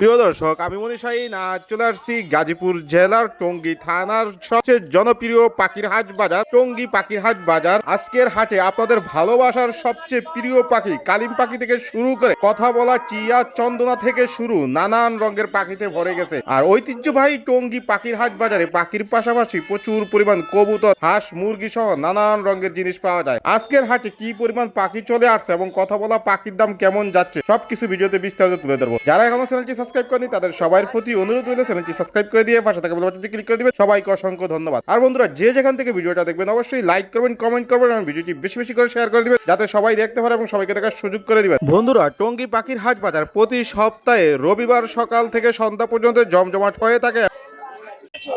প্রিয় দর্শক, আমি মনি শাহিন আজ চলে আসছি গাজীপুর জেলার টঙ্গী থানার সবচেয়ে জনপ্রিয় পাখির হাট বাজার, টঙ্গী পাখির হাট বাজার। আজকের হাটে আপনাদের ভালোবাসার সবচেয়ে প্রিয় পাখি কালিম পাখি থেকে শুরু করে কথা বলা চিয়া চন্দনা থেকে শুরু নানান রঙের পাখিতে ভরে গেছে। আর ঐতিহ্যবাহী টঙ্গী পাখির হাট বাজারে পাখির পাশাপাশি প্রচুর পরিমাণ কবুতর, হাঁস, মুরগি সহ নানান রঙের জিনিস পাওয়া যায়। আজকের হাটে কি পরিমাণ পাখি চলে আসছে এবং কথা বলা পাখির দাম কেমন যাচ্ছে, সবকিছু ভিডিওতে বিস্তারিত তুলে ধরবো। যারা এখনও চ্যানেলটি সাবস্ক্রাইব করেনি তাদের সবার প্রতি অনুরোধ রইল চ্যানেলটি সাবস্ক্রাইব করে দিয়ে পাশে থাকা বাটনটি ক্লিক করে দিবেন। সবাইকে অসংখ্য ধন্যবাদ। আর বন্ধুরা যে যেখান থেকে ভিডিওটা দেখবেন অবশ্যই লাইক করবেন কমেন্ট করবেন এবং ভিডিওটি বেশি বেশি করে শেয়ার করে দিবেন যাতে সবাই দেখতে পারে এবং সবাইকে দেখার সুযোগ করে দিবেন। বন্ধুরা টঙ্গী পাখির হাট বাজার প্রতি সপ্তাহে রবিবার সকাল থেকে সন্ধ্যা পর্যন্ত জমজমাট হয়ে থাকে।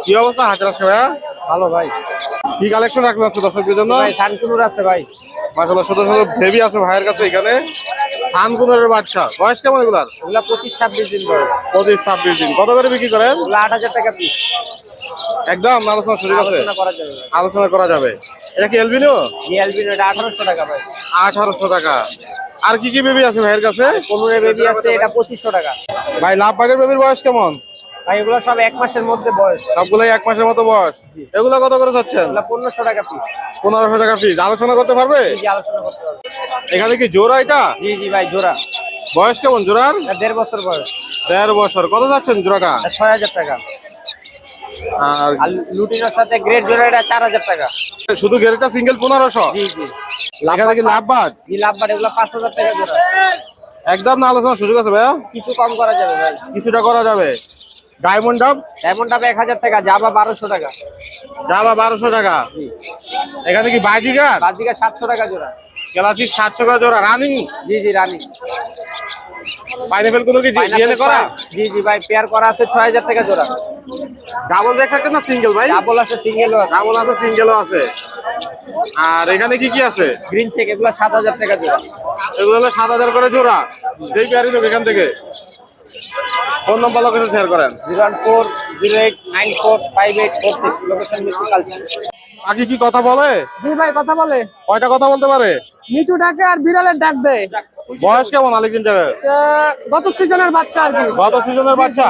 কি অবস্থা হাটের আজকে ভাইয়া? ভালো ভাই। কি কালেকশন রাখলেন আছে দর্শকদের জন্য? ভাই সানকুনুর আছে ভাই। মাসাল্লাহ ছোট ছোট বেবি আছে ভাইয়ের কাছে এখানে। বাচ্চা বয়স কেমন এগুলার? পঁচিশ ছাব্বিশ দিন বয়স। পঁচিশ ছাব্বিশ দিন। কত করে বিক্রি করেন? আট হাজার টাকা পিস একদম আলোচনা শুরু আছে আলোচনা করা যাবে। এটা কি এলবিনো এলবিনো এটা আঠারোশো টাকা ভাই। আঠারোশো টাকা। আর কি কি বেবি আছে ভাইয়ের কাছে? পনেরো বেবি আছে এটা পঁচিশশো টাকা। ভাই লাভ বাগের বেবির বয়স কেমন? ভাই এগুলো সব এক মাসের মধ্যে বয়স। সবগুলাই এক মাসের মতো বয়স। এগুলো কত করে চাচ্ছেন পনেরোশো টাকা পিস পনেরোশো টাকা ফিস আলোচনা করতে পারবে? আলোচনা করতে পারব। এখানে কি জোড়া এটা? জি জি ভাই জোড়া। বয়স কেমন জোড়ার? দেড় বছর বয়স। দেড় বছর। কত যাচ্ছেন জোড়াটা? ছয় হাজার টাকা। আর সাথে গ্রেড চার হাজার টাকা। শুধু সিঙ্গেল পনেরোশো? জি জি। এখানে কি লাভ বাদ জি লাভবার এগুলো পাঁচ হাজার টাকা জোড়া। একদম না আলোচনা সুযোগ আছে ভাইয়া? কিছু কম করা যাবে ভাই। কিছুটা করা যাবে। ডায়মন্ড ডাব ডায়মন্ড ডাব এক হাজার টাকা জাবা বারোশো টাকা। যাবা বারোশো টাকা? এখানে কি বাজিগার বাজিকা সাতশো টাকা জোড়া। গেলাচি সাতশো টাকা জোড়া রানিং জি জি রানি পাইনাপেলগুলো কি জিএনএ করা? জি জি ভাই পেয়ার করা আছে ছয় হাজার টাকা জোড়া। ডাবল দেখাচ্ছে না সিঙ্গেল ভাই? ডাবল আছে সিঙ্গেলও আছে। ডাবল আছে সিঙ্গেলও আছে। আর এখানে কি কি আছে? গ্রিন চেক এগুলো সাত হাজার টাকা জোড়া। এগুলো হলো সাত হাজার করে জোড়া। যেই পেয়ারি দেবে এখান থেকে। ফোন নম্বর লোকেশন শেয়ার করেন। Zero one four zero eight nine four five eight four six location মিষ্টি কালচার আগে কি কথা বলে? জি ভাই কথা বলে। কয়টা কথা বলতে পারে? মিঠু ডাকে আর বিড়ালের ডাক দেয়। বয়স কেমন আলেকজান্ডারের? আহ, গত সিজনের বাচ্চা আর কি। গত সিজনের বাচ্চা?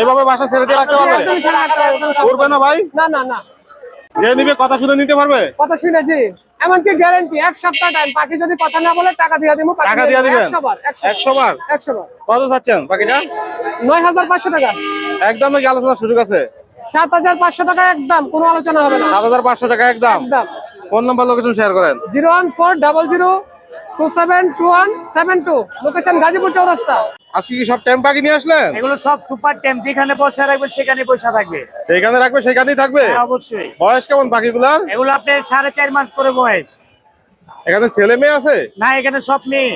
এভাবে বাসা ছেড়ে দিয়ে রাখতে পারবে? করবে না ভাই? না না না। যে নিবে কথা শুনে নিতে পারবে? কথা শুনেছি এমনকি গ্যারান্টি এক সপ্তাহ টাইম পাখি যদি কথা না বলে টাকা দিয়ে দিব টাকা দিয়ে দিবেন? কত চাচ্ছেন পাখিটা 9500 টাকা। একদম নাকি আলোচনার সুযোগ আছে? 7500 টাকা একদম কোনো আলোচনা হবে না। 7500 টাকা একদম। একদম। ফোন লোকেশন শেয়ার করেন। 01400 two seven two one seven two location Gazipur Chowrasta. আজকে কি সব টেম পাখি নিয়ে আসলেন? এগুলো সব সুপার টেম যেখানে পয়সা রাখবে সেখানে পয়সা থাকবে। সেইখানে রাখবে সেখানেই থাকবে? হ্যাঁ, অবশ্যই। বয়স কেমন পাখিগুলার এগুলো আপনার সাড়ে চার মাস করে বয়স। এখানে ছেলে মেয়ে আছে? না এখানে সব মেয়ে।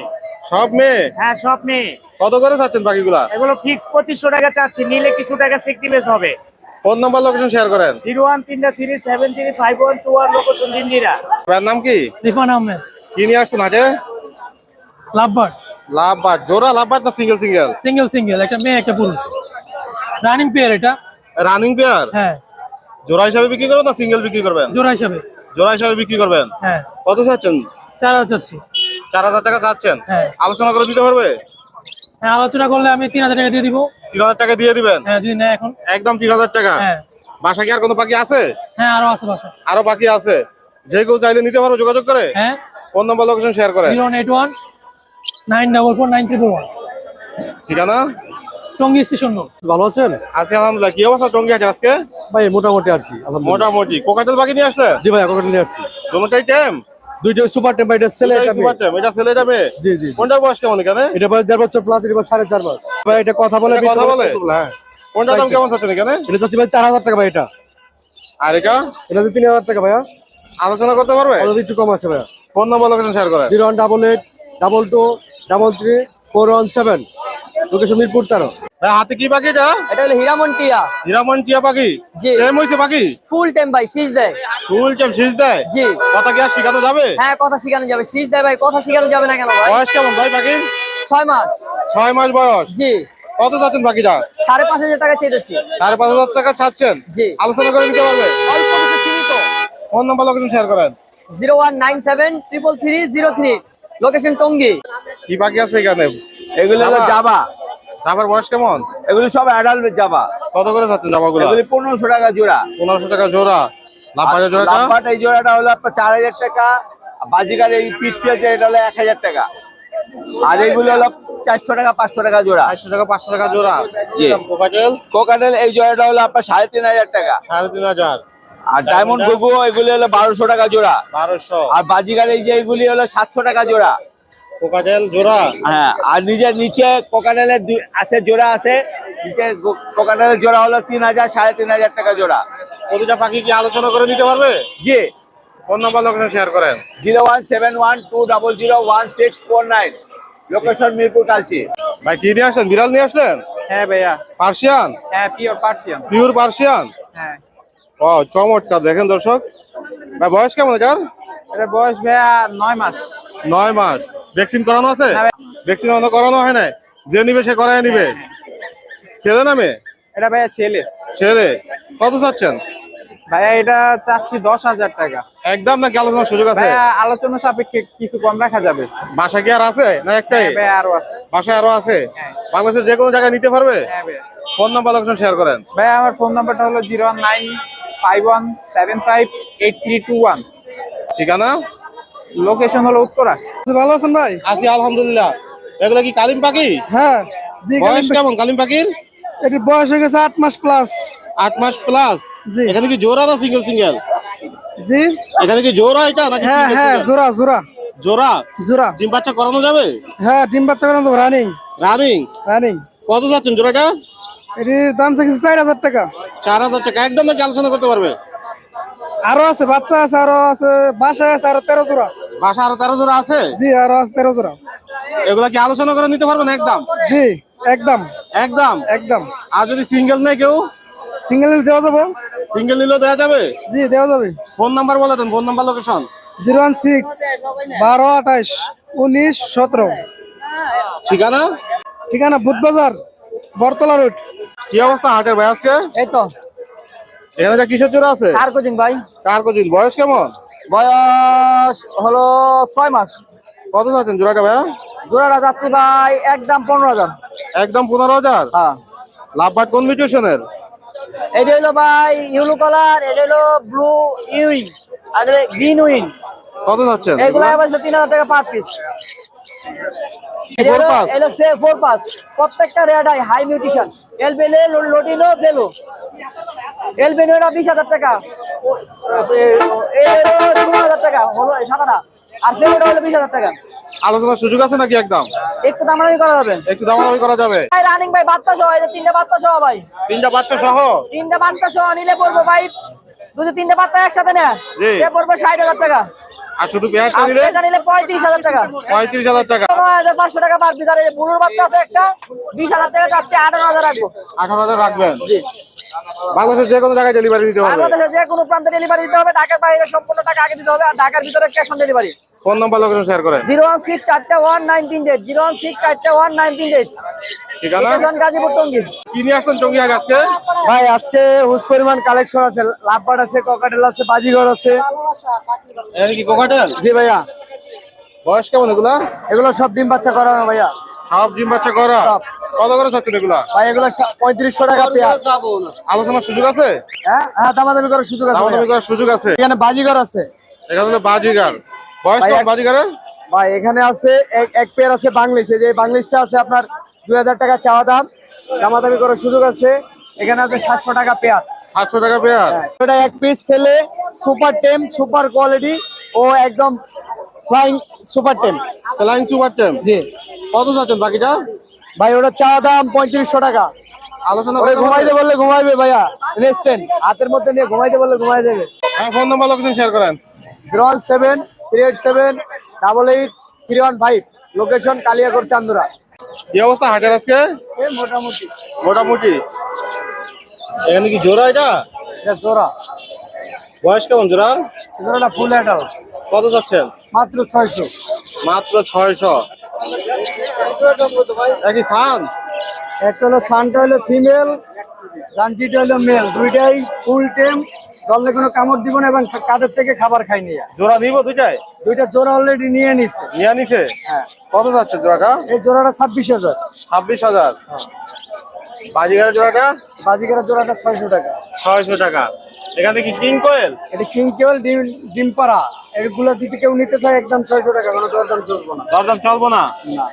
সব মেয়ে? হ্যাঁ সব মেয়ে। কত করে চাচ্ছেন পাখিগুলা এগুলো ফিক্স পঁচিশশো টাকা চাচ্ছি নিলে কিছু টাকা সিক্রিবেস হবে। ফোন নাম্বার লোকেশন শেয়ার করেন। জিরো ওয়ান তিনটা three seven three five one two one location আপনার নাম কি? রিফান আহমেদ। কি নিয়ে আসছেন হাটে লাভবার্ড লাভ বাট জোড়া লাভ বাট না সিঙ্গেল সিঙ্গেল সিঙ্গেল সিঙ্গেল একটা মেয়ে একটা পুরুষ। রানিং পেয়ার এটা। রানিং পেয়ার হ্যাঁ। জোড়া হিসাবে বিক্রি করবেন না সিঙ্গেল বিক্রি করবেন? জোড়া হিসাবে। জোড়া হিসাবে বিক্রি করবেন? হ্যাঁ। কত চাচ্ছেন? চার হাজার চাচ্ছি। চার হাজার টাকা চাচ্ছেন? হ্যাঁ। আলোচনা করে দিতে পারবে? হ্যাঁ আলোচনা করলে আমি তিন হাজার টাকা দিয়ে দিব। তিন হাজার টাকা দিয়ে দিবেন? হ্যাঁ যদি নেয় এখন। একদম তিন হাজার টাকা? হ্যাঁ। বাসা কি আর কোনো পাখি আছে? হ্যাঁ আরও আছে বাসা। আরও পাখি আছে? যে কেউ চাইলে নিতে পারো যোগাযোগ করে। হ্যাঁ। ফোন নাম্বার লোকেশন শেয়ার করে। Zero eight one nine double four nine triple one. ঠিকানা? Tongi station road. ভালো আছেন? আছি আলহামদুলিল্লাহ। কি অবস্থা? টঙ্গি আছে আজকে? ভাই মোটামুটি আর কি আলহামদুলিল্লাহ। মোটামুটি। কোকাটেল বাকি নিয়ে আসলে? জি ভাই এখন নিয়ে আসছি। দোনোটাই টেম দুইটা সুপার টেম্পার এটা ছেলে এটা সুপার। টেম এটা ছেলে যাবে? জি জি। কোনটার বয়স কেমন এখানে? এটা বয়স দেড় বছর প্লাস এটা সাড়ে চার মাস ভাই এটা কথা বলে কথা বলে? হ্যাঁ। কোনটার দাম কেমন চাচ্ছেন এখানে? এটা চাচ্ছি ভাই চার হাজার টাকা ভাই এটা। আর এটা? এটা তিন হাজার টাকা ভাইয়া। আলোচনা করতে পারবে? একটু কম আছে ভাইয়া। ফোন নাম্বার লোকেশন শেয়ার করে। Zero one double eight double two double three four one seven. Location Mirpur তেরো। ভাই হাতে কি পাখি এটা? এটা হলো হীরামন টিয়া হিরামন টিয়া পাখি? জি। টেম হইছে পাখি? ফুল টাইম ভাই শীষ দেয়। ফুল টেম শীষ দেয়? জি। কথা কি আর শিখানো যাবে? হ্যাঁ কথা শিখানো যাবে শীষ দেয় ভাই কথা শিখানো যাবে না কেন ভাই? বয়স কেমন ভাই পাখি? ছয় মাস। ছয় মাস বয়স? জি। কত চাচ্ছেন পাখিটা? সাড়ে পাঁচ হাজার টাকা চেয়েছি সাড়ে পাঁচ হাজার টাকা ছাড়ছেন? জি। আলোচনা করে নিতে পারবে? অল্প কিছু ফোন নাম্বার লোকেশন শেয়ার করেন। Zero one nine seven triple three zero three. Location Tongi. কি পাখি আছে এখানে? এগুলো হলো জাবা। জাবা জামার বয়স কেমন? এগুলি সব অ্যাডাল্ট জাবা কত করে যাচ্ছেন জামাগুলো এগুলি পনেরোশো টাকা জোড়া। পনেরোশো টাকা জোড়া। লাভ বাজার জোড়াটা? লাম্বাট এই জোড়াটা হলো আপনার চার হাজার টাকা। আর বাজিকার এই পিট ফিয়াছে এটা হলো এক হাজার টাকা। আর এগুলো হলো চারশো টাকা পাঁচশো টাকা জোড়া। চারশো টাকা পাঁচশো টাকা জোড়া। কোকাটেল কোকাটেল এই জোড়াটা হলো আপনার সাড়ে তিন হাজার টাকা। সাড়ে তিন হাজার। আর ডায়মন্ড গুগু এগুলি হলো বারোশো টাকা জোড়া। বারোশো। আর বাজিকার এই যে এগুলি হলো সাতশো টাকা জোড়া। কোকাটেল জোড়া। হ্যাঁ আর নিজের নিচে কোকাটেলের আছে জোড়া আছে। নিচে কোকাটেলের জোড়া হলো তিন হাজার সাড়ে তিন হাজার টাকা জোড়া। প্রতিটা পাখি কি আলোচনা করে দিতে পারবে? জি। ফোন নাম্বার লোকেশন শেয়ার করেন। Zero one seven one two double zero one six four nine. Location Mirpur Kalshi. ভাই কি নিয়ে আসলেন? বিড়াল নিয়ে আসলেন? হ্যাঁ ভাইয়া। পার্সিয়ান? হ্যাঁ পিওর পারফিউম পিওর পার্সিয়ান হ্যাঁ। ও চমৎকার। দেখেন দর্শক ভাই বয়স কেমন এটার? এটা বয়স ভাইয়া নয় মাস। নয় মাস। ভ্যাকসিন করানো আছে? ভ্যাকসিন এখনও করানো হয় নাই? যে নিবে সে করায় নিবে। ছেলে না মেয়ে? এটা ভাইয়া ছেলে। ছেলে। কত চাচ্ছেন? ভাইয়া এটা চাচ্ছি দশ হাজার টাকা। একদম নাকি আলোচনার সুযোগ আছে? আলোচনা সাপেক্ষে কিছু কম রাখা যাবে। বাসা কি আর আছে? না একটাই? হ্যাঁ আরও আছে। বাসায় আরও আছে? বাংলাদেশের যে কোনো জায়গায় নিতে পারবে? হ্যাঁ ফোন নাম্বার লোকেশন শেয়ার করেন। ভাইয়া আমার ফোন নাম্বারটা হলো zero nine five one seven five eight three two one. ঠিকানা? লোকেশন হলো উত্তরা। ভালো আছেন ভাই? আছি আলহামদুলিল্লাহ। এগুলো কি কালিম পাখি? হ্যাঁ জি বয়স কেমন কালিম পাখির? এটির বয়স হয়ে গেছে আট মাস প্লাস আট মাস প্লাস জি। এখানে কি জোড়া না সিঙ্গেল সিঙ্গেল জি? এখানে কি জোড়া এটা নাকি হ্যাঁ হ্যাঁ? জোড়া জোড়া। জোড়া? জোড়া। ডিম বাচ্চা করানো যাবে? হ্যাঁ ডিম বাচ্চা করানো তো রানিং রানিং রানিং কত যাচ্ছেন জোড়াটা? এটির দাম চাইছে চার হাজার টাকা। চার হাজার টাকা একদম আলোচনা করতে পারবে? আরও আছে বাচ্চা আছে আরও আছে বাসায় আছে আরও তেরো জোড়া। বাসা আরও তেরো জোড়া আছে? জি আরও আছে তেরো জোড়া। এগুলা কি আলোচনা করে নিতে পারবেন একদম? জি একদম। একদম? একদম। আর যদি সিঙ্গেল নেই কেউ? সিঙ্গেল দেওয়া যাব। সিঙ্গেল নিলেও দেওয়া যাবে? জি দেওয়া যাবে। ফোন নাম্বার বলে দেন phone number location. Zero one six বারো আঠাশ উনিশ সতেরো। ঠিকানা? ঠিকানা বুধবাজার বরতলা রোড। কি অবস্থা হাটের ভাই আজকে? এই তো এখানে যা কিসের জোড়া আছে? কার কোচিং ভাই? কার কদিন? বয়স কেমন? বয়স হলো ছয় মাস। কত যাচ্ছেন জোড়াটা ভাইয়া? জোড়াটা যাচ্ছে ভাই একদম পনেরো হাজার। একদম পনেরো হাজার? হ্যাঁ। লাভ বাট কোন মিউটেশনের এটা হলো ভাই ইউলো কালার এটা হলো ব্লু ইউইন আর গ্রিন উইন কত যাচ্ছেন এগুলো আবার তিন হাজার টাকা পার পিস? ফোর পাস প্রত্যেকটা রেড হাই মিউটিশন এলবেলে লোটিনো ফেলো এলবেনোটা বিশ হাজার টাকা হাজার হলো সাদাটা আর ফেলোটা হলো বিশ হাজার টাকা আলোচনার সুযোগ আছে নাকি একদম একটু দামাদামি করা যাবে একটু দামাদামি করা যাবে ভাই রানিং ভাই বাচ্চা সহ এই যে তিনটা বাচ্চা সহ ভাই তিনটা বাচ্চা সহ তিনটা বাচ্চা সহ নিলে পড়ব ভাই দুটো তিনটা বাচ্চা একসাথে জি। সে ষাট হাজার টাকা আর শুধু পেঁয়াজটা নিলে পঁয়ত্রিশ হাজার টাকা। পঁয়ত্রিশ হাজার টাকা। পাঁচশো টাকা এই যে বুলুর বাচ্চা আছে একটা বিশ হাজার টাকা যাচ্ছে আঠারো হাজার রাখব। আঠারো হাজার রাখবেন? বাংলাদেশের যে কোনো জায়গায় ডেলিভারি দিতে হবে। বাংলাদেশে যে কোনো প্রান্তে ডেলিভারি দিতে হবে ঢাকার বাইরে সম্পূর্ণ টাকা আগে দিতে হবে আর ঢাকার ভিতরে cash on delivery phone number location share করেন। জিরো ওয়ান সিক্স চারটে ওয়ান নাইন তিন ওয়ান সিক্স চারটে ওয়ান নাইন তিন ডেট ঠিকানা গাজীপুর টঙ্গী। কি নিয়ে আসলেন টঙ্গি আজকে? ভাই আজকে হুস পরিমাণ কালেকশন আছে। লাভবাট আছে ককাটেল আছে বাজিগর আছে। এখানে কি কোকাটেল জি ভাইয়া। বয়স কেমন এগুলা? এগুলো সব ডিম বাচ্চা করানো ভাইয়া। সব ডিম বাচ্চা করা। কত করে চাচ্ছেন এগুলা? ভাই এগুলো পঁয়ত্রিশশো টাকা পেয়ার আলোচনার সুযোগ আছে? হ্যাঁ হ্যাঁ দামাদামি করার সুযোগ আছে দামাদামি করার সুযোগ আছে? এখানে বাজিগর আছে। এখানে বাজিগার। বয়স বাজিগারের? ভাই এখানে আছে এক এক পেয়ার আছে বাংলিশ এই যে বাংলিশটা আছে আপনার দুই হাজার টাকা চাওয়া দাম। দামাদামি করার সুযোগ আছে। এখানে আছে সাতশো টাকা পেয়ার। সাতশো টাকা পেয়ার। ওটা এক পিস ছেলে সুপার টেম সুপার কোয়ালিটি ও একদম flying super tame flying super tame জি। কত চাচ্ছেন বাকিটা? ভাই ওটা চাওয়া দাম পঁয়ত্রিশশো টাকা। আলোচনা করতে ঘুমাইতে বললে ঘুমাইবে ভাইয়া। হাতের মধ্যে নিয়ে ঘুমাইতে বললে ঘুমাই দেবে। হ্যাঁ ফোন নাম্বার লোকেশন শেয়ার করেন। Zero one seven three eight seven double eight three one five. Location Kaliakot Chandura. কি অবস্থা আজকে? মোটামুটি। মোটামুটি। এখানে কি জোড়া এটা? জোড়া। বয়স কেমন জোড়ার? জোড়াটা ফুল কত চাচ্ছেন মাত্র ছয়শো। মাত্র ছয়শো। একই সান? একটা হলো সানটা হলো ফিমেল লাঞ্চিটা হলো মেল। দুইটাই ফুল টেম দলে কোনো কামড় দিব না এবং কাদের থেকে খাবার খাই নিয়ে। জোড়া দুইটাই? দুইটা জোড়া অলরেডি নিয়ে নিছে। নিয়ে নিছে? হ্যাঁ। কত যাচ্ছে জোড়াটা? এই জোড়াটা ছাব্বিশ হাজার। ছাব্বিশ হাজার। বাজিগারের জোড়াটা? বাজিকারের জোড়াটা ছয়শো টাকা। ছয়শো টাকা। এখানে কি কিং কোয়েল? এটা কিং কেবল ডিম ডিম পাড়া এগুলো যদি কেউ নিতে চায় একদম ছয়শো টাকা কোনো দরদাম চলবো না। দরদাম চলবো না? না।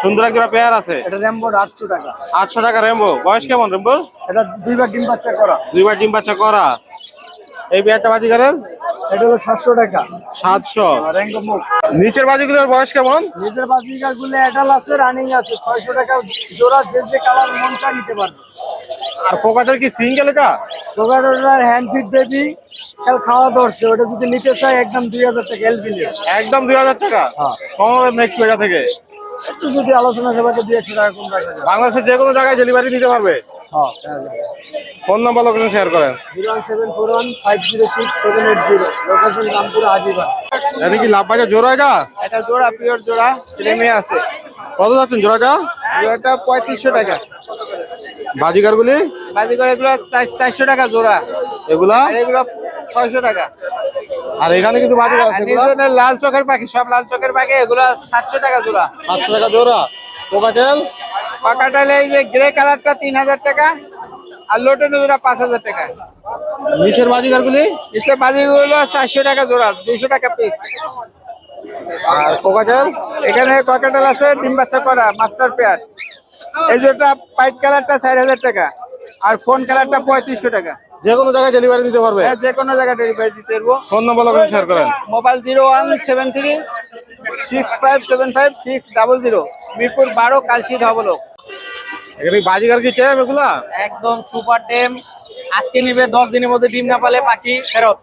সুন্দর একটা পেয়ার আছে। এটা র্যাম্বোর আটশো টাকা। আটশো টাকা রেমবো বয়স কেমন রেমবো এটা দুইবার ডিম বাচ্চা করা। দুইবার ডিম বাচ্চা করা। এই পেয়ারটা বাজিগারের এটা হলো সাতশো টাকা। সাতশো। র্যাঙ্গো মুখ। নিচের বাজিগুলোর বয়স কেমন? নিজের বাজিকারগুলো অ্যাডাল আছে রানিং আছে। ছয়শো টাকা জোড়া যে যে কালার মনটা নিতে পারবে। আর পোকাটার কি সিঙ্গেল এটা? প্রোভাইডার হ্যান্ড ফিট বেবি কাল খাওয়া ধরছে। ওটা যদি নিতে চায় একদম দুই হাজার টাকা এলবি একদম দুই হাজার টাকা? সমবেত নেক্সট পেজা থেকে। একটু যদি আলোচনা সভাকে দিয়ে টাকা কম রাখা যায়। বাংলাদেশের যে কোনো জায়গায় ডেলিভারি নিতে পারবে। হ্যাঁ। ফোন নাম্বার লোকেশন শেয়ার করেন। এটা কি লাভ বাজার জোড়া এটা? এটা জোড়া পিওর জোড়া ছেলে মেয়ে আছে। কত যাচ্ছেন জোড়াটা? জোড়াটা পঁয়ত্রিশশো টাকা। বাজিকার গুলি বাজিকর এগুলো চার- চারশো টাকা জোড়া। এগুলা? এগুলো ছয়শো টাকা। আর এখানে কিন্তু বাজিকার আছে লাল চোখের পাখি সব লাল চোখের পাখি এগুলো সাতশো টাকা জোড়া। সাতশো টাকা জোড়া। পোকাটেল? পাকাটালে এই যে গ্রে কালারটা তিন হাজার টাকা। আর লোটেন জোড়া পাঁচ হাজার টাকা। নিচের বাজিকার গুলি বাজিগুলো চারশো টাকা জোড়া দুইশো টাকা পিস আর পোকাটেল এখানে ককাটেল আছে ডিম বাচ্চা করা মাস্টার পেয়ার। এই যেটা পাইট কালারটা চার হাজার টাকা আর ফোন কালারটা পঁয়ত্রিশশো টাকা। যে কোনো জায়গায় ডেলিভারি নিতে পারবে? হ্যাঁ যে কোনো জায়গায় ডেলিভারি দিতে পারব। ফোন নাম্বার লোকেশন শেয়ার করেন। Mobile zero one seven three six five seven five six double zero Mirpur বারো কালশি ধবলক এখানে বাজিকার কি টাইম এগুলা? একদম সুপার টেম আজকে নিবে দশ দিনের মধ্যে ডিম না পালে পাখি ফেরত।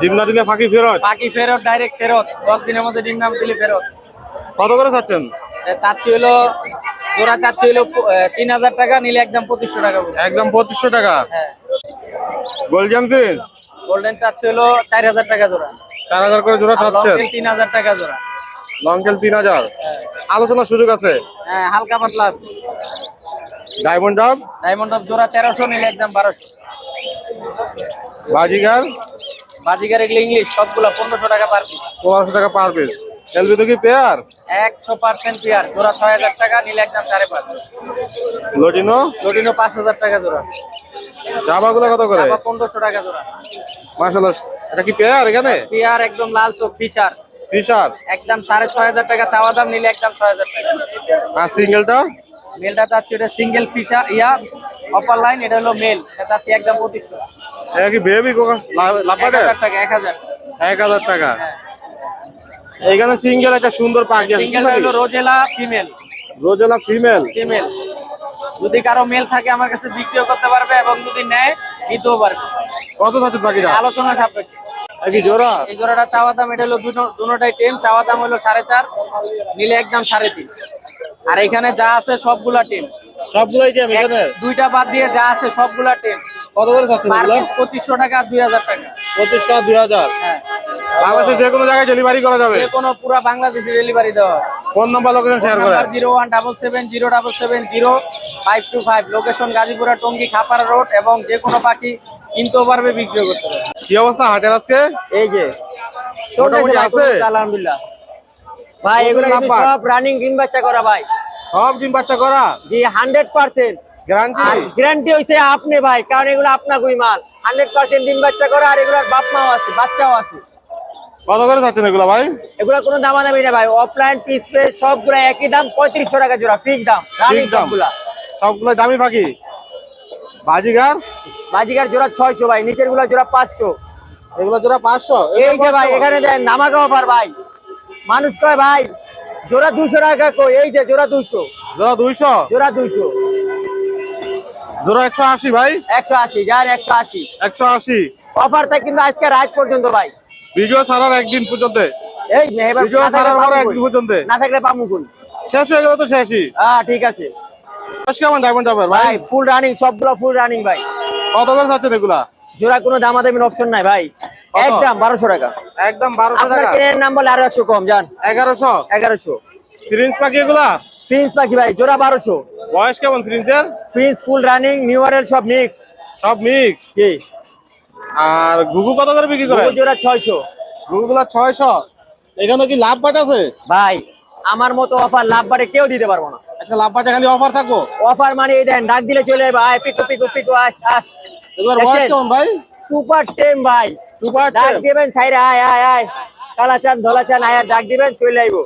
জিম না দিলে ফাঁকি ফেরত? পাখি ফেরত ডাইরেক্ট ফেরত। দশ দিনের মধ্যে ডিম না দিলে ফেরত। কত করে চাচ্ছেন? চাচ্ছি হলো জোড়া চাচ্ছি হলো তিন হাজার টাকা নিলে একদম পঁচিশশো টাকা একদম পঁচিশশো টাকা? হ্যাঁ। গোল্ডিয়ান ফিন্স গোল্ডেন চাচ্ছি হলো চার হাজার টাকা জোড়া। চার হাজার করে জোড়া চাচ্ছেন? তিন হাজার টাকা জোড়া। লঙ্কেল তিন হাজার। আলোচনার সুযোগ আছে? হ্যাঁ হালকা পাতলা আছে। ডায়মন্ড ডাব ডায়মন্ড অফ জোড়া তেরোশো নিলে একদম বারোশো। বাজিগার? বাজিগার এগুলো ইংলিশ সবগুলো পনেরোশো টাকা পার পিস পনেরোশো টাকা পার পিস এলবি তো কি পেয়ার? একশো পার্সেন্ট পেয়ার জোড়া ছয় হাজার টাকা নিলে একদম সাড়ে পাঁচ। লটিনো লটিনো পাঁচ হাজার টাকা জোড়া। জামাগুলো কত করে? পনেরোশো টাকা জোড়া। মাসাল্লাহ এটা কি পেয়ার এখানে? পেয়ার একদম লাল চোখ ফিশার। ফিশার একদম সাড়ে ছয় হাজার টাকা চাওয়া দাম নিলে একদম ছয় হাজার টাকা। আর সিঙ্গেলটা? মেলটা চাচ্ছি ওটা সিঙ্গেল ফিশার ইয়া অপার লাইন এটা হলো মেল এটা চাচ্ছি একদম পঁচিশশো এটা কি বেবি লাফাতে টাকা এক হাজার। এক হাজার টাকা। এখানে সিঙ্গেল একটা সুন্দর পাখি আছে সিঙ্গেল হলো rosella female rosella female female যদি কারও মেল থাকে আমার কাছে বিক্রিও করতে পারবে এবং যদি নেয় নিতেও পারবে। কত থাকে পাখিটা? আলোচনা সাপেক্ষে। জোড়া? এই জোড়াটা চাওয়া দাম এটা হলো দুটো দুটোটাই টেম চাওয়া দাম হলো সাড়ে চার নিলে একদম সাড়ে তিন। আর এখানে যা আছে সবগুলা টেম সবগুলাই টেম এখানে? দুইটা বাদ দিয়ে যা আছে সবগুলা টেম কত করে পার পঁচিশশো টাকা দুই হাজার টাকা। পঁচিশশো দুই হাজার। হ্যাঁ। বাংলাদেশের যে কোনো জায়গায় ডেলিভারি করা যাবে। যে কোনো পুরো বাংলাদেশে ডেলিভারি দেওয়া। ফোন নাম্বার লোকেশন শেয়ার করেন zero one double seven zero double seven zero five two five location Gazipur Tongi Khapara road এবং যে কোনো পাখি কিনতেও পারবে বিক্রিও করতে পারবে। কি অবস্থা হাজার আজকে? এই যে। মোটামুটি আছে? আলহামদুলিল্লাহ। ভাই এগুলো সব রানিং ডিম বাচ্চা করা ভাই? সব ডিম বাচ্চা করা? জি হান্ড্রেড পার্সেন্ট গ্যারান্টি গ্যারান্টি হইছে আপনি ভাই কারণ এগুলো আপনার মাল। হান্ড্রেড পার্সেন্ট ডিম বাচ্চা করা আর এগুলোর বাপ মাও আছে বাচ্চাও আছে। কত করে চাচ্ছেন এগুলো ভাই? এগুলো কোনো দামাদামি না ভাই অফলাইন পিস পেস সবগুলো একই দাম পঁয়ত্রিশশো টাকা জোড়া ফিক্স দাম সবগুলা। সবগুলো দামি পাখি বাজিগার? বাজিকার জোড়া ছয়শো ভাই নিচেরগুলো জোড়া পাঁচশো। এগুলো জোড়া পাঁচশো এই যে ভাই এখানে দেন নামাকে অফার ভাই। মানুষ কয় ভাই জোড়া দুশো টাকা কই? এই যে জোড়া দুইশো। জোড়া দুইশো? জোড়া দুইশো। জোড়া একশো আশি ভাই? একশো আশি যার একশো আশি। একশো আশি। অফারটা কিন্তু আজকে রাত পর্যন্ত ভাই। ভিডিও ছাড়ার একদিন পর্যন্ত। এই এবার ভিডিও না থাকলে ছাড়ার পরে একদিন পর্যন্ত। না থাকলে পাবো কোন শেষ হয়ে গেল তো শেষই। হ্যাঁ ঠিক আছে। ডায়মন্ড ভাই? ফুল রানিং সবগুলো ফুল রানিং ভাই। কত করে চাচ্ছেন এগুলা? জোড়া কোনো দামাদামির অপশন নাই ভাই। একদম বারোশো টাকা। একদম টাকা। ট্রেনের নাম বলে আরও একশো কম যান এগারোশো? এগারোশো। ফ্রিন্স পাখি এগুলা? ফিন্স পাখি ভাই জোড়া বয়স কেমন ফিন্স ফুল রানিং সব মিক্স সব মিক্স কি আর ঘুঘু কত করে বিক্রি করে? জোড়া ছয়শো। ঘুঘুগুলা ছয়শো। এখানে কি লাভ বাট আছে? ভাই আমার মতো অফার লাভ বাড়ে কেউ দিতে পারব না। আজকে লাভ বাটে খালি অফার থাকব? অফার মানে এই দেন ডাক দিলে চলে যাবে। আয় পিকু পিকু পিকু আস আস। এগুলোর বয়স কেমন ভাই? সুপার টেম ভাই। সুপার ডাক দিবেন সাইডে আয় আয় আয়। কালা চান ধলা চান আয় ডাক দিবেন চলে আইবো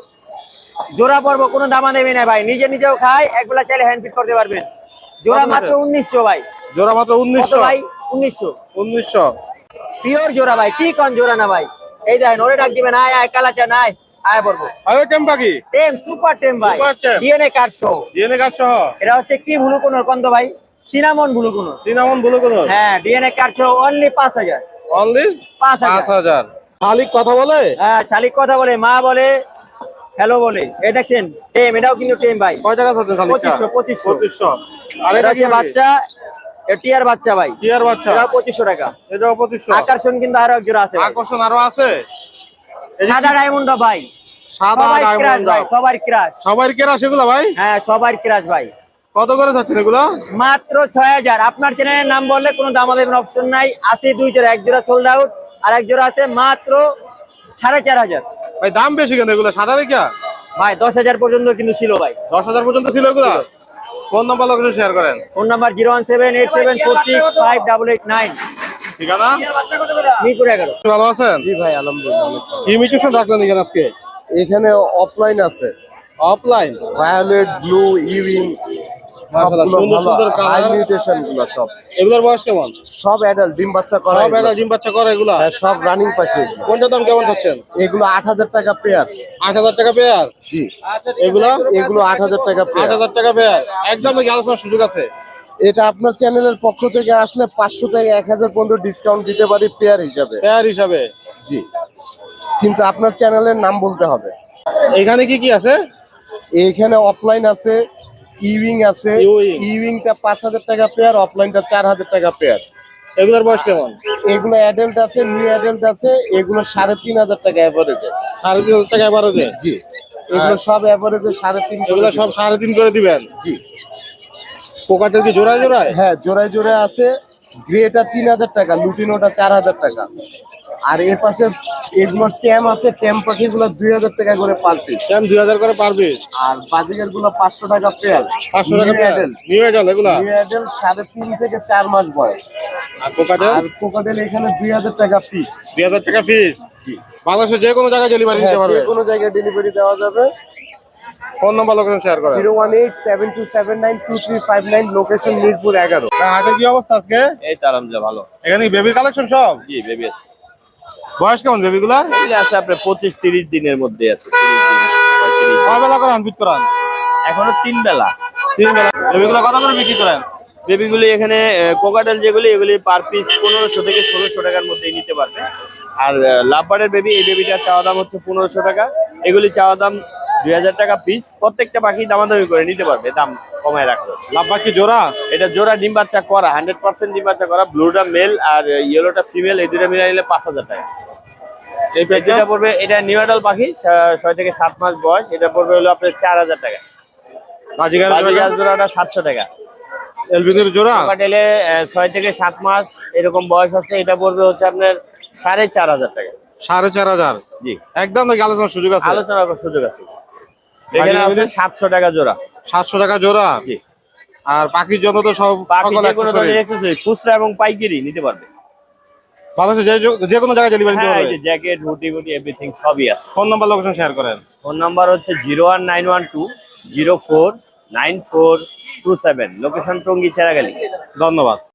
জোড়া পড়ব কোনো দামা নেবে না ভাই। নিজে নিজেও খায় একবেলা চাইলে হ্যান্ড ফিট করতে পারবেন। জোড়া মাত্র? উনিশশো ভাই। জোড়া মাত্র উনিশশো। ভাই? উনিশশো। উনিশশো। পিওর জোড়া ভাই কি কন জোড়া না ভাই? এই দেখেন ওরে ডাক দিবেন আয় আয় কালা চান আয় আয় টেম পাখি? টেম সুপার টেম ভাই। ডিএনএ কার্ড সহ। ডিএনএ কার্ড সহ? এটা হচ্ছে কি ভুলু কোন কন্দ ভাই? সিনামন ভুলু কোন সিনামন বলো কোন হ্যাঁ ডিএনএ কার্ড সহ অনলি পাঁচ হাজার। অনলি পাঁচ পাঁচ হাজার। হাজার কথা বলে? হ্যাঁ শালিক কথা বলে মা বলে হ্যালো বলে। এই দেখছেন টেম এটাও কিন্তু টেম ভাই। কয় টাকা আছে পঁচিশশো, পঁচিশশো। পঁচিশশো। আর এটা এটা কি বাচ্চা টিয়ার বাচ্চা ভাই। আর বাচ্চা। এটাও পঁচিশশো টাকা। এটাও পঁচিশশো। আকর্ষণ কিন্তু আরও জোড়া আছে আকর্ষণ আরও আছে। সাদা ডায়মন্ড ভাই। সাদা ডায়মন্ড সবার ক্রাশ সবার কেরা সেগুলো ভাই? হ্যাঁ সবার ক্রাশ ভাই। কত করে যাচ্ছেন এগুলো? মাত্র ছয় হাজার। আপনার চ্যানেলের নাম বললে কোনো দাম দেবেন অপশন নাই। আছে দুই জোড়া এক জোড়া সোল্ড আউট আর এক জোড়া আছে মাত্র সাড়ে চার হাজার। ভাই দাম বেশি কেন এগুলো? সাদা দেখিয়া ভাই দশ হাজার পর্যন্ত কিন্তু ছিল ভাই। দশ হাজার পর্যন্ত ছিল এগুলো? ফোন নাম্বার লোকেশন শেয়ার করেন। Phone number zero one seven eight seven four six five double eight nine. ঠিকানা? মিরপুর এগারো। ভালো আছেন? জি ভাই আলহামদুলিল্লাহ। ইমিটেশন রাখলেন এখানে আজকে? এখানে অফলাইন আছে। অফলাইন ভায়োলেট ব্লু ইউইং মাশাআল্লাহ, সুন্দর সুন্দর কালার। মিউটেশনগুলো সব। এগুলোর বয়স কেমন? সব অ্যাডাল্ট ডিম বাচ্চা করা সব এগুলো। ডিম বাচ্চা করে এগুলা? হ্যাঁ, সব রানিং পাখি। দাম কেমন হচ্ছেন? এগুলো আট হাজার টাকা পেয়ার আট হাজার টাকা পেয়ার জি। এগুলা? টাকা পেয়ার টাকা পেয়ার একদম আলোচনার সুযোগ আছে? এটা আপনার চ্যানেলের পক্ষ থেকে আসলে পাঁচশো থেকে এক হাজার পর্যন্ত ডিসকাউন্ট দিতে পারি পেয়ার হিসাবে। পেয়ার হিসাবে? জি। কিন্তু আপনার চ্যানেলের নাম বলতে হবে। এখানে কি কি আছে? এইখানে অফলাইন আছে ইউইং আছে। ইউইংটা পাঁচ হাজার টাকা পেয়ার অফলাইনটা চার হাজার টাকা পেয়ার এগুলোর বয়স কেমন? এগুলো অ্যাডাল্ট আছে নিউ অ্যাডাল্ট আছে এগুলো সাড়ে তিন হাজার টাকা অ্যাভারেজে সাড়ে তিন হাজার টাকা যে জি। এগুলো সব অ্যাভারেজে সাড়ে তিন এগুলো সব সাড়ে তিন করে দিবেন? জি। পোকাতে কি জোড়ায় জোড়ায়? হ্যাঁ জোড়ায় জোড়ায় আছে। গ্রেটা তিন হাজার টাকা লুটিনোটা চার হাজার টাকা। আর এর পাশে এগুলো ট্যাম আছে ট্যাম পাখিগুলো দুই হাজার টাকা করে পার পিস কেন দুই হাজার করে পারবে আর বাজিকারগুলো পাঁচশো টাকা পেয়ার পাঁচশো টাকা পেয়ার নিউ এডাল এগুলা? নিউ অ্যাডাল্ট সাড়ে তিন থেকে চার মাস বয়স। আর পোকাতে আর কোকাটেল এখানে দুই হাজার টাকা পিস দুই হাজার টাকা ফিস জি। বাংলাদেশের যে কোনো জায়গায় ডেলিভারি দিতে হ্যাঁ পারবে। যে কোনো জায়গায় ডেলিভারি দেওয়া যাবে। ফোন নাম্বার লোকেশন শেয়ার করেন zero one eight seven two seven nine two three five nine location Mirpur এগারো। তা হাটের কি অবস্থা আজকে? এই তো আলহামদুলিল্লাহ ভালো। এখানে বেবির কালেকশন সব? জি বেবি আছে। বয়স কেমন বেবিগুলা? আছে আপনার পঁচিশ তিরিশ দিনের মধ্যে আছে 30 দিন, 35 দিন। কয় বেলা করান ফিট করান? এখনও তিন বেলা তিন বেলা বেবিগুলা কত করে বিক্রি করেন? বেবিগুলি এখানে কোকাটেল যেগুলি এগুলি পার পিস পনেরোশো থেকে ষোলোশো টাকার মধ্যে নিতে পারবে। আর লাভবারের বেবি এই বেবিটার চাওয়া দাম হচ্ছে পনেরোশো টাকা। এগুলি চাওয়া দাম দুই হাজার টাকা পিস প্রত্যেকটা পাখি দামাদামি করে নিতে পারবে দাম কমায় রাখবে লাভবাগ কি জোড়া? এটা জোড়া ডিম বাচ্চা করা হান্ড্রেড পার্সেন্ট ডিম বাচ্চা করা ব্লুটা মেল আর ইয়েলোটা ফিমেল এই দুটা মিলাই নিলে পাঁচ হাজার টাকা। এই পড়বে এটা নিউডাল পাখি ছয় থেকে সাত মাস বয়স এটা পড়বে হলো আপনার চার হাজার টাকা। জোড়াটা? সাতশো টাকা। এলবিনের জোড়া? কোকাটেলে ছয় থেকে সাত মাস এরকম বয়স আছে এটা পড়বে হচ্ছে আপনার সাড়ে চার হাজার টাকা। সাড়ে চার হাজার? জি। একদম নাকি আলোচনার সুযোগ আছে? আলোচনা করার সুযোগ আছে। এখানে আছে টাকা জোড়া। সাতশো টাকা জোড়া? জি। আর জন্য তো সব সকল খুচরা এবং পাইকারি নিতে পারবে। বাংলাদেশে যে- যে কোনো জায়গায় ডেলিভারি দিতে পারবে? জ্যাকেট হুটি গুটি এভরিথিং সবই আছে। ফোন নাম্বার লোকেশন শেয়ার করেন। ফোন নাম্বার হচ্ছে zero one nine one two zero four nine four two seven. Location Tongi Cheragali. ধন্যবাদ।